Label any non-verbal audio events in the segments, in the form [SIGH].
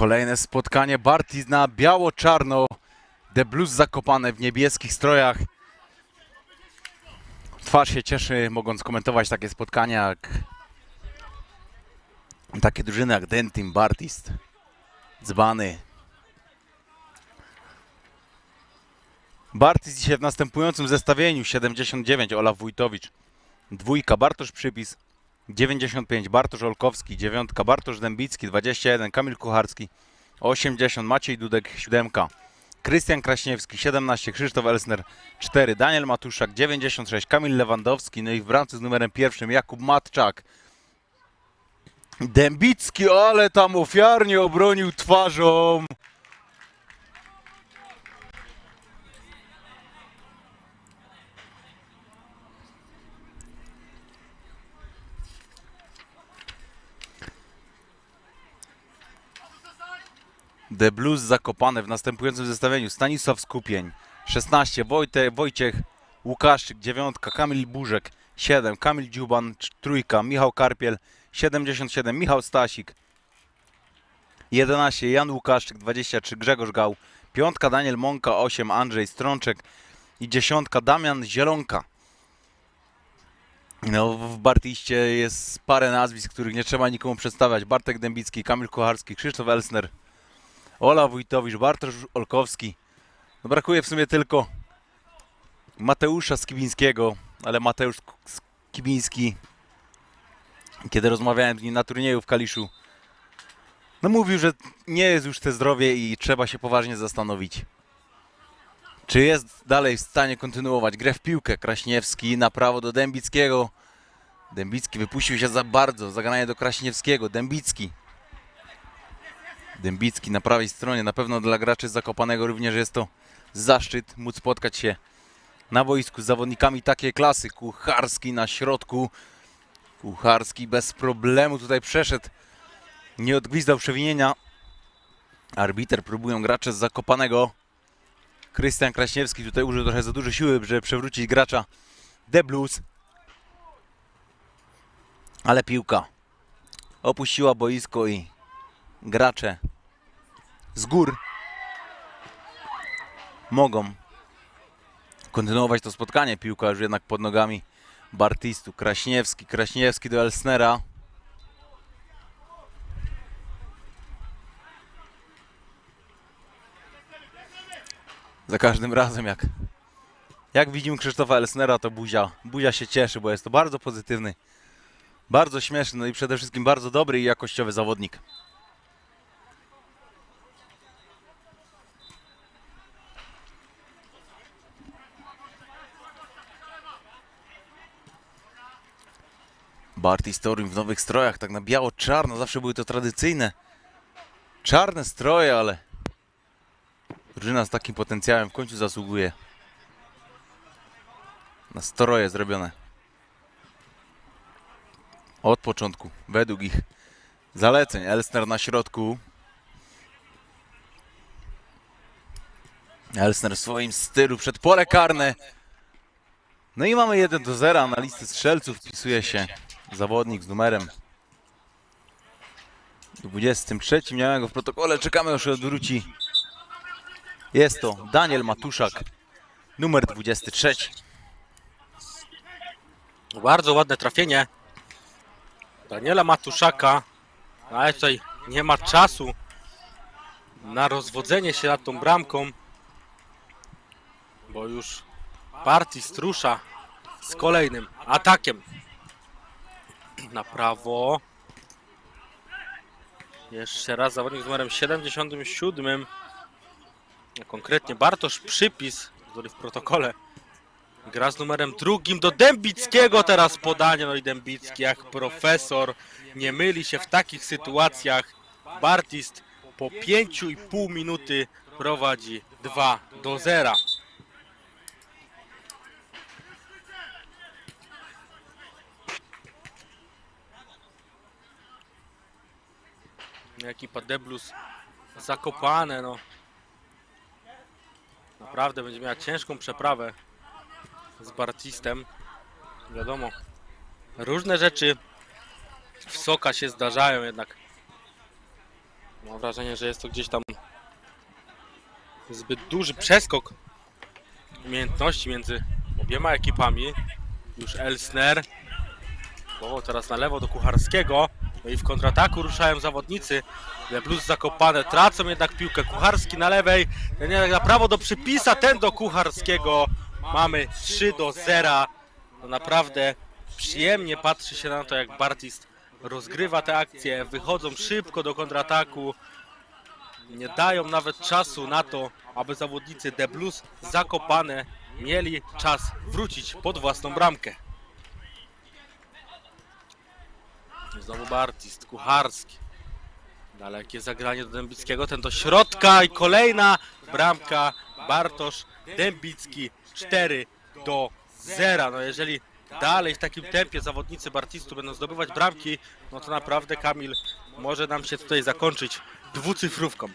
Kolejne spotkanie Bartis na biało-czarno. The Blues zakopane w niebieskich strojach. Twarz się cieszy, mogąc komentować takie spotkania jak takie drużyny jak Dentim, Bartist, Dzbany. Bartis dzisiaj w następującym zestawieniu 79 Olaf Wójtowicz, dwójka Bartosz Przypis, 95 Bartosz Olkowski, dziewiątka Bartosz Dębicki, 21 Kamil Kucharski, 80 Maciej Dudek, 7 Krystian Kraśniewski, 17 Krzysztof Elsner, 4 Daniel Matuszak, 96 Kamil Lewandowski, no i w bramce z numerem pierwszym Jakub Matczak. Dębicki, ale tam ofiarnie obronił twarzą. The Blues zakopane w następującym zestawieniu. Stanisław Skupień, 16, Wojte, Wojciech Łukaszczyk, 9, Kamil Burzek, 7, Kamil Dziuban, cz- trójka, Michał Karpiel, 77, Michał Stasik, 11, Jan Łukaszczyk, 23, Grzegorz Gał, piątka, Daniel Mąka, 8, Andrzej Strączek i dziesiątka, Damian Zielonka. No, w Bartiście jest parę nazwisk, których nie trzeba nikomu przedstawiać. Bartek Dębicki, Kamil Kocharski, Krzysztof Elsner, Ola Wójtowicz, Bartosz Olkowski. No brakuje w sumie tylko Mateusza Skibińskiego, ale Mateusz Skibiński, kiedy rozmawiałem z nim na turnieju w Kaliszu, no mówił, że nie jest już te zdrowie i trzeba się poważnie zastanowić. Czy jest dalej w stanie kontynuować grę w piłkę? Kraśniewski na prawo do Dębickiego. Dębicki wypuścił się za bardzo, zagranie do Kraśniewskiego. Dębicki Dębicki na prawej stronie. Na pewno dla graczy z Zakopanego również jest to zaszczyt móc spotkać się na boisku z zawodnikami takiej klasy. Kucharski na środku. Kucharski bez problemu tutaj przeszedł. Nie odgwizdał przewinienia. Arbiter próbują gracze z Zakopanego. Krystian Kraśniewski tutaj użył trochę za dużo siły, żeby przewrócić gracza The Blues. Ale piłka opuściła boisko i gracze z gór mogą kontynuować to spotkanie. Piłka już jednak pod nogami Bartistu. Kraśniewski, Kraśniewski do Elsnera. Za każdym razem jak jak widzimy Krzysztofa Elsnera to buzia, buzia się cieszy, bo jest to bardzo pozytywny, bardzo śmieszny, no i przede wszystkim bardzo dobry i jakościowy zawodnik. Barty Storim w nowych strojach, tak na biało-czarno, zawsze były to tradycyjne czarne stroje, ale drużyna z takim potencjałem w końcu zasługuje na stroje zrobione od początku, według ich zaleceń. Elsner na środku. Elsner w swoim stylu przed pole karne. No i mamy 1 do 0. Na listę strzelców wpisuje się zawodnik z numerem 23. Miałem go w protokole. Czekamy aż odwróci. Jest to Daniel Matuszak, numer 23. Bardzo ładne trafienie Daniela Matuszaka, ale tutaj nie ma czasu na rozwodzenie się nad tą bramką, bo już partii strusza z kolejnym atakiem na prawo. Jeszcze raz zawodnik z numerem 77, a konkretnie Bartosz Przypis, który w protokole Gra z numerem drugim do Dębickiego teraz podanie, no i Dębicki jak profesor nie myli się w takich sytuacjach. Bartist po 5,5 minuty prowadzi 2 do 0. Ekipa Deblus zakopane, no. Naprawdę będzie miała ciężką przeprawę z Bartistem. Wiadomo, różne rzeczy w Soka się zdarzają jednak. Mam wrażenie, że jest to gdzieś tam zbyt duży przeskok umiejętności między obiema ekipami. Już Elsner. O, teraz na lewo do Kucharskiego. No i w kontrataku ruszają zawodnicy. Blues zakopane, tracą jednak piłkę. Kucharski na lewej, ten jednak na prawo do przypisa, ten do Kucharskiego. Mamy 3 do 0. No naprawdę przyjemnie patrzy się na to, jak Bartist rozgrywa te akcje. Wychodzą szybko do kontrataku. Nie dają nawet czasu na to, aby zawodnicy The Blues zakopane mieli czas wrócić pod własną bramkę. Znowu Bartist, Kucharski. Dalekie zagranie do Dębickiego, ten do środka i kolejna bramka. Bartosz Dębicki 4 do 0. No jeżeli dalej w takim tempie zawodnicy Bartistu będą zdobywać bramki, no to naprawdę Kamil może nam się tutaj zakończyć dwucyfrówką.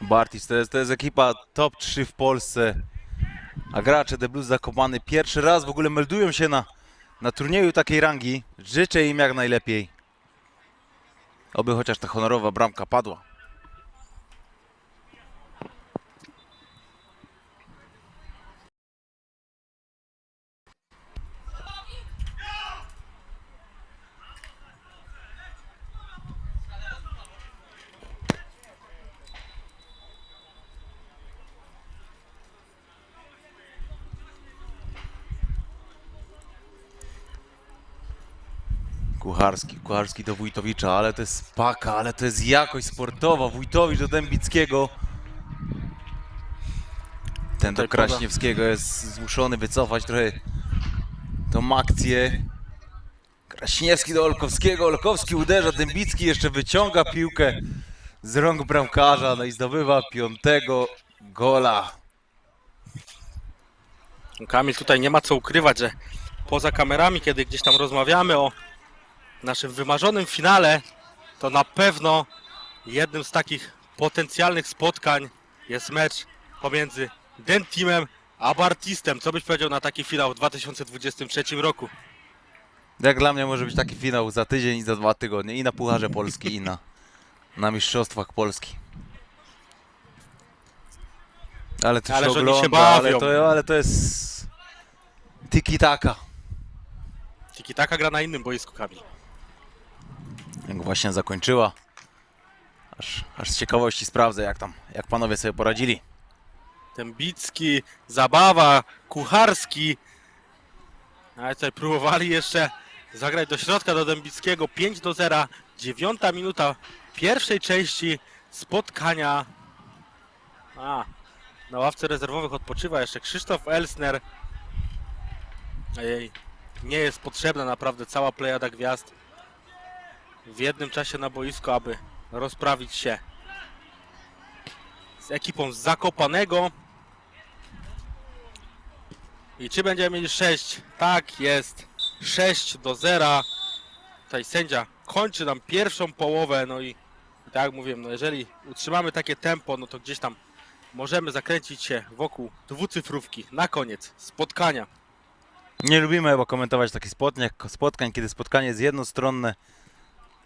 Bartis to jest, to jest ekipa top 3 w Polsce. A gracze The Blues Zakopany pierwszy raz w ogóle meldują się na, na turnieju takiej rangi. Życzę im jak najlepiej. Oby chociaż ta honorowa bramka padła. Kucharski, Kucharski do Wójtowicza, ale to jest paka, ale to jest jakość sportowa. Wójtowicz do Dębickiego. Ten do Kraśniewskiego jest zmuszony wycofać trochę tą akcję. Kraśniewski do Olkowskiego, Olkowski uderza, Dębicki jeszcze wyciąga piłkę z rąk bramkarza, no i zdobywa piątego gola. Kamil tutaj nie ma co ukrywać, że poza kamerami, kiedy gdzieś tam rozmawiamy o naszym wymarzonym finale, to na pewno jednym z takich potencjalnych spotkań jest mecz pomiędzy Dentimem a Bartistem. Co byś powiedział na taki finał w 2023 roku? Jak dla mnie może być taki finał za tydzień i za dwa tygodnie. I na Pucharze Polski, i na, na Mistrzostwach Polski. Ale to Ależ się się ogląda, bawią. ale to, ale to jest tiki-taka. Tiki taka gra na innym boisku, Kamil. Jak właśnie zakończyła. Aż, aż z ciekawości sprawdzę, jak tam, jak panowie sobie poradzili. Dębicki, Zabawa, Kucharski. Ale tutaj próbowali jeszcze zagrać do środka do Dębickiego. 5 do 0. Dziewiąta minuta pierwszej części spotkania. A, na ławce rezerwowych odpoczywa jeszcze Krzysztof Elsner. Ej, nie jest potrzebna naprawdę cała plejada gwiazd w jednym czasie na boisku, aby rozprawić się z ekipą z Zakopanego. I czy będziemy mieli 6? Tak, jest. 6 do 0. Tutaj sędzia kończy nam pierwszą połowę. No i, i tak jak mówiłem, no jeżeli utrzymamy takie tempo, no to gdzieś tam możemy zakręcić się wokół dwucyfrówki na koniec spotkania. Nie lubimy chyba komentować takich spotkań, spotkań, kiedy spotkanie jest jednostronne.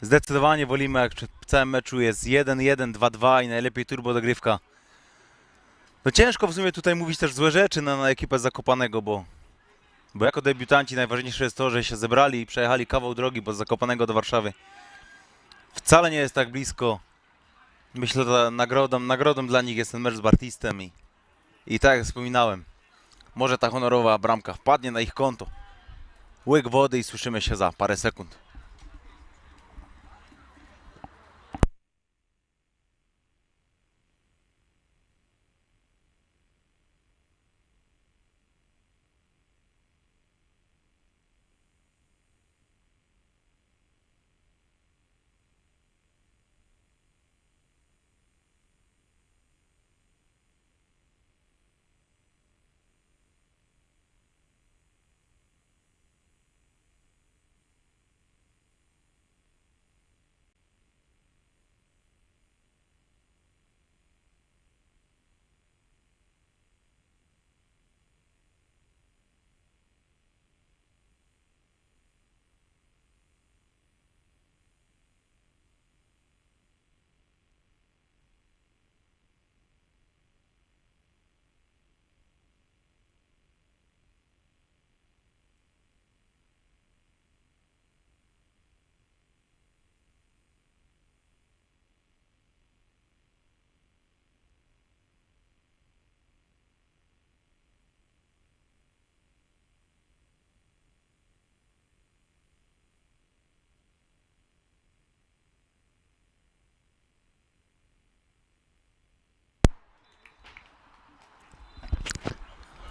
Zdecydowanie wolimy, jak w całym meczu jest 1-1, 2-2 i najlepiej turbo dogrywka. No ciężko w sumie tutaj mówić też złe rzeczy na, na ekipę Zakopanego, bo, bo jako debiutanci najważniejsze jest to, że się zebrali i przejechali kawał drogi, bo z Zakopanego do Warszawy wcale nie jest tak blisko. Myślę, że nagrodą, nagrodą dla nich jest ten mecz z Bartistem i, i tak jak wspominałem, może ta honorowa bramka wpadnie na ich konto. Łyk wody i słyszymy się za parę sekund.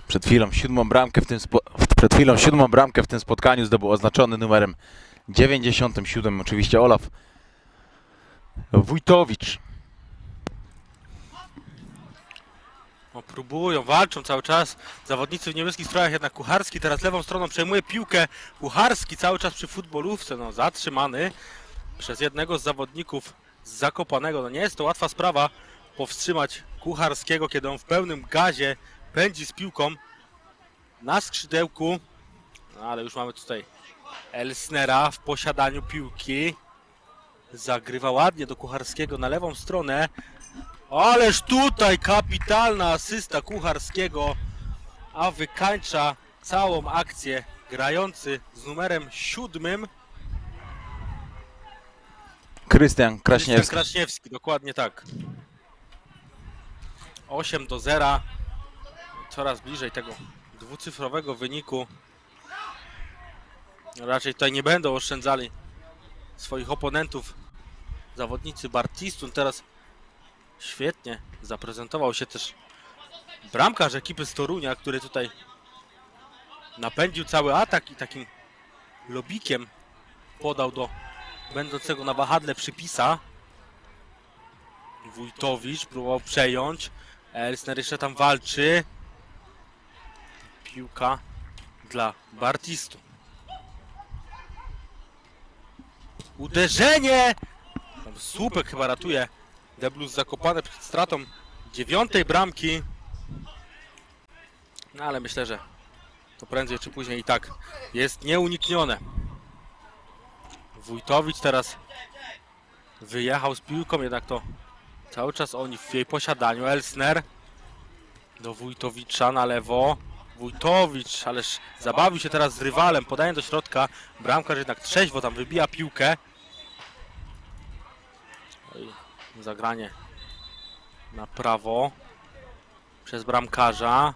Przed chwilą siódmą bramkę w tym przed chwilą siódmą bramkę w tym spotkaniu zdobył oznaczony numerem 97 oczywiście Olaf Wójtowicz. O, próbują, walczą cały czas. Zawodnicy w niebieskich strojach, jednak Kucharski teraz lewą stroną przejmuje piłkę. Kucharski cały czas przy futbolówce, no zatrzymany przez jednego z zawodników z Zakopanego. No nie jest to łatwa sprawa powstrzymać Kucharskiego, kiedy on w pełnym gazie pędzi z piłką na skrzydełku. No ale już mamy tutaj Elsnera w posiadaniu piłki. Zagrywa ładnie do Kucharskiego na lewą stronę. Ależ tutaj kapitalna asysta Kucharskiego, a wykańcza całą akcję grający z numerem siódmym Krystian Krystian Kraśniewski. Kraśniewski, dokładnie tak. 8 do 0. Coraz bliżej tego dwucyfrowego wyniku. Raczej tutaj nie będą oszczędzali swoich oponentów. Zawodnicy Bartistun teraz świetnie zaprezentował się też bramkarz ekipy z Torunia, który tutaj napędził cały atak i takim lobikiem podał do będącego na wahadle przypisa. Wójtowicz próbował przejąć. Elsner jeszcze tam walczy. Piłka dla Bartistu. Uderzenie! Słupek chyba ratuje. Deblus zakopany przed stratą dziewiątej bramki. No ale myślę, że to prędzej czy później i tak jest nieuniknione. Wójtowicz teraz wyjechał z piłką, jednak to cały czas oni w jej posiadaniu. Elsner do Wójtowicza na lewo. Wójtowicz, ależ zabawił się teraz z rywalem, podaje do środka. Bramkarz jednak trzeźwo tam wybija piłkę. Oj, zagranie na prawo przez bramkarza.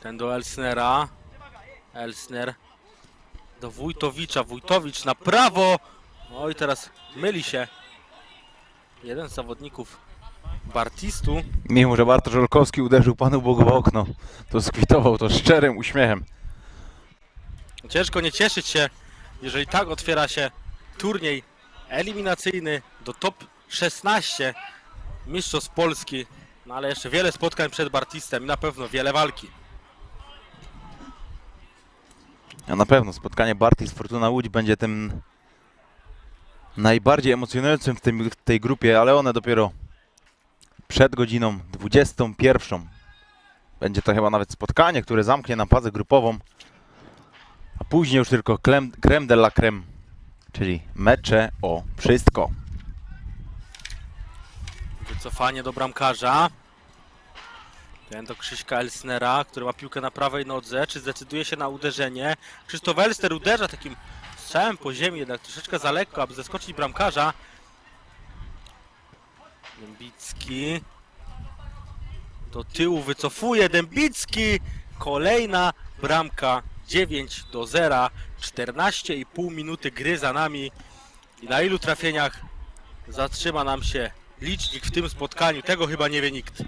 Ten do Elsnera. Elsner do Wójtowicza. Wójtowicz na prawo. Oj, teraz myli się. Jeden z zawodników Bartistu. Mimo, że Bartosz Olkowski uderzył Panu Bogu w okno, to skwitował to szczerym uśmiechem. Ciężko nie cieszyć się, jeżeli tak otwiera się turniej eliminacyjny do top 16 Mistrzostw Polski. No ale jeszcze wiele spotkań przed Bartistem i na pewno wiele walki. A na pewno spotkanie Barty z Fortuna Łódź będzie tym najbardziej emocjonującym w, tym, w tej grupie, ale one dopiero przed godziną 21. Będzie to chyba nawet spotkanie, które zamknie nam fazę grupową, a później już tylko creme, de la creme, czyli mecze o wszystko. Wycofanie do bramkarza. Ten do Krzyśka Elsnera, który ma piłkę na prawej nodze. Czy zdecyduje się na uderzenie? Krzysztof Elster uderza takim strzałem po ziemi, jednak troszeczkę za lekko, aby zaskoczyć bramkarza. Dębicki. Do tyłu wycofuje Dębicki. Kolejna bramka 9 do 0. 14,5 minuty gry za nami. I na ilu trafieniach zatrzyma nam się licznik w tym spotkaniu? Tego chyba nie wie nikt.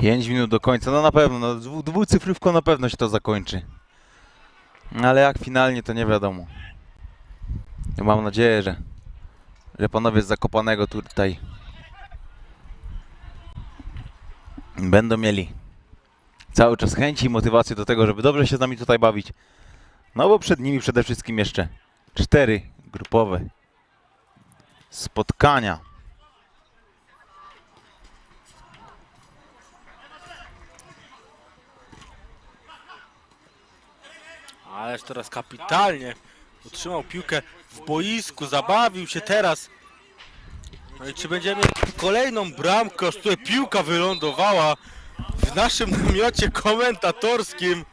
Pięć minut do końca, no na pewno, no, dwu, na pewno się to zakończy. Ale jak finalnie, to nie wiadomo. Mam nadzieję, że, że panowie z Zakopanego tutaj będą mieli cały czas chęci i motywację do tego, żeby dobrze się z nami tutaj bawić. No bo przed nimi przede wszystkim jeszcze cztery grupowe spotkania. Ależ teraz kapitalnie utrzymał piłkę w boisku, zabawił się teraz. No i czy będziemy kolejną bramkę, aż tutaj piłka wylądowała w naszym [LAUGHS] namiocie komentatorskim.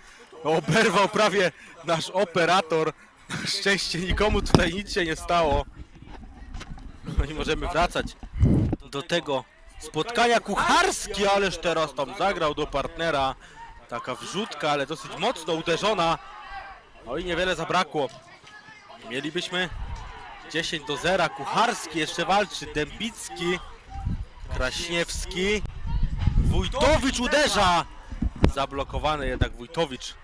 Oberwał prawie nasz operator. Na szczęście nikomu tutaj nic się nie stało. No i możemy wracać do tego spotkania kucharski, ależ teraz tam zagrał do partnera. Taka wrzutka, ale dosyć mocno uderzona. No i niewiele zabrakło. Mielibyśmy 10 do 0. Kucharski jeszcze walczy. Dębicki. Kraśniewski. Wójtowicz uderza! Zablokowany jednak Wójtowicz.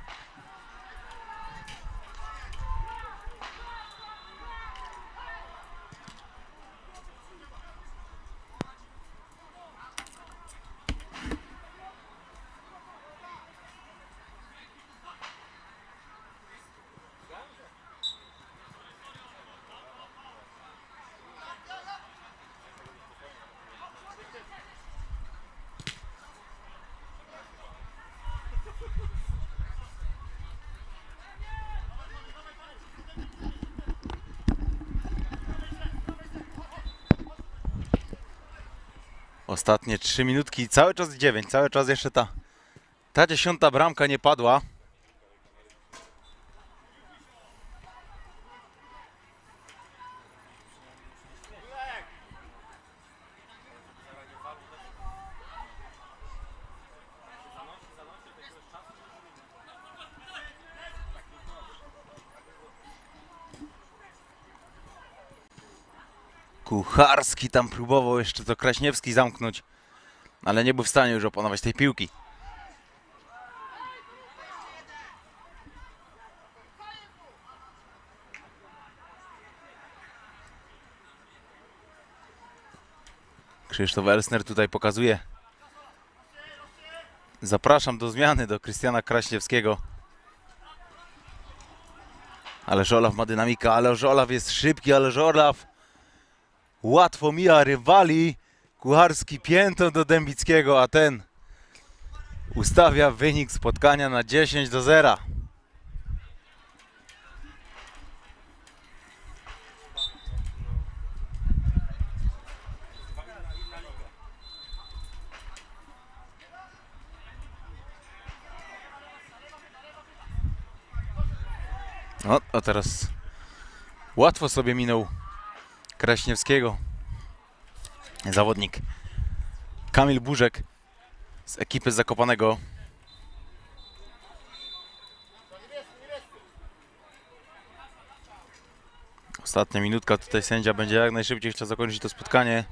Ostatnie 3 minutki, cały czas 9, cały czas jeszcze ta, ta dziesiąta bramka nie padła. Kucharski tam próbował jeszcze to Kraśniewski zamknąć, ale nie był w stanie już opanować tej piłki. Krzysztof Elsner tutaj pokazuje. Zapraszam do zmiany do Krystiana Kraśniewskiego. Ależ Olaf ma dynamika, ależ Olaf jest szybki, ależ Olaf łatwo mija rywali. Kucharski piętą do Dębickiego, a ten ustawia wynik spotkania na 10 do 0. No, a teraz łatwo sobie minął Kraśniewskiego. Zawodnik Kamil Burzek z ekipy Zakopanego. Ostatnia minutka, tutaj sędzia będzie jak najszybciej chciał zakończyć to spotkanie.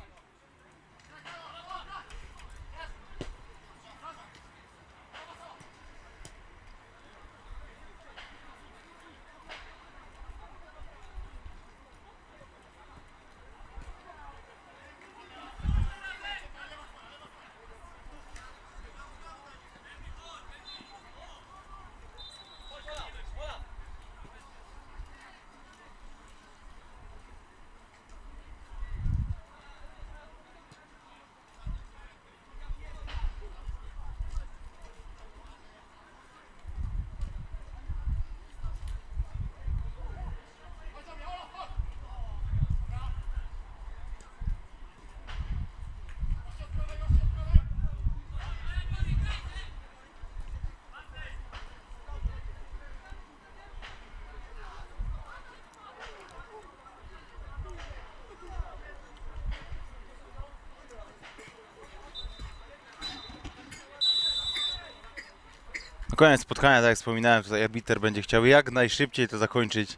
Koniec spotkania, tak jak wspominałem, tutaj arbiter będzie chciał jak najszybciej to zakończyć.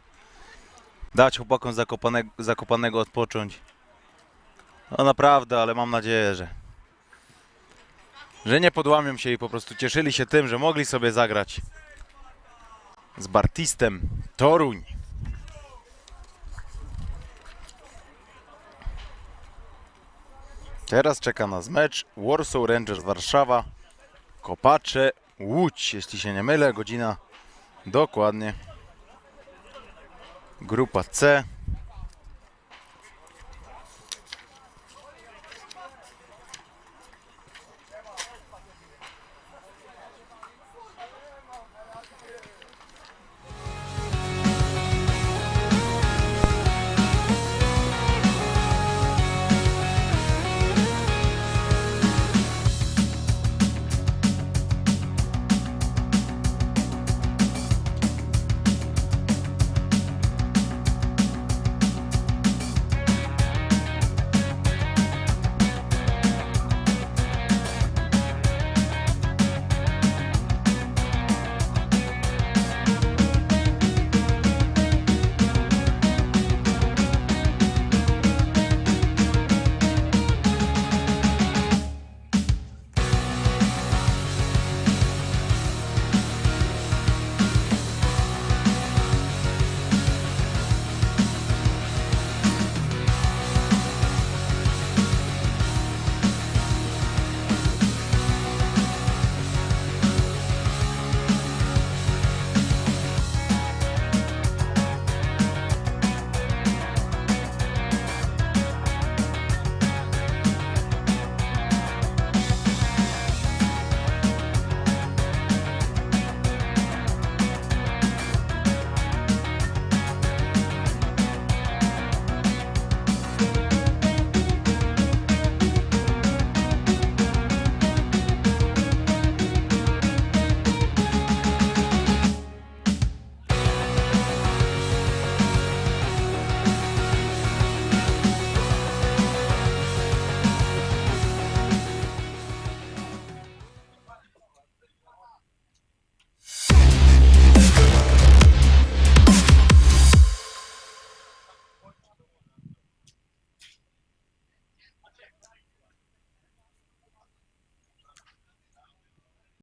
Dać chłopakom zakopanego, zakopanego odpocząć. No naprawdę, ale mam nadzieję, że że nie podłamią się i po prostu cieszyli się tym, że mogli sobie zagrać z Bartistem Toruń. Teraz czeka nas mecz Warsaw Rangers Warszawa Kopacze Łódź, jeśli się nie mylę, godzina dokładnie. Grupa C.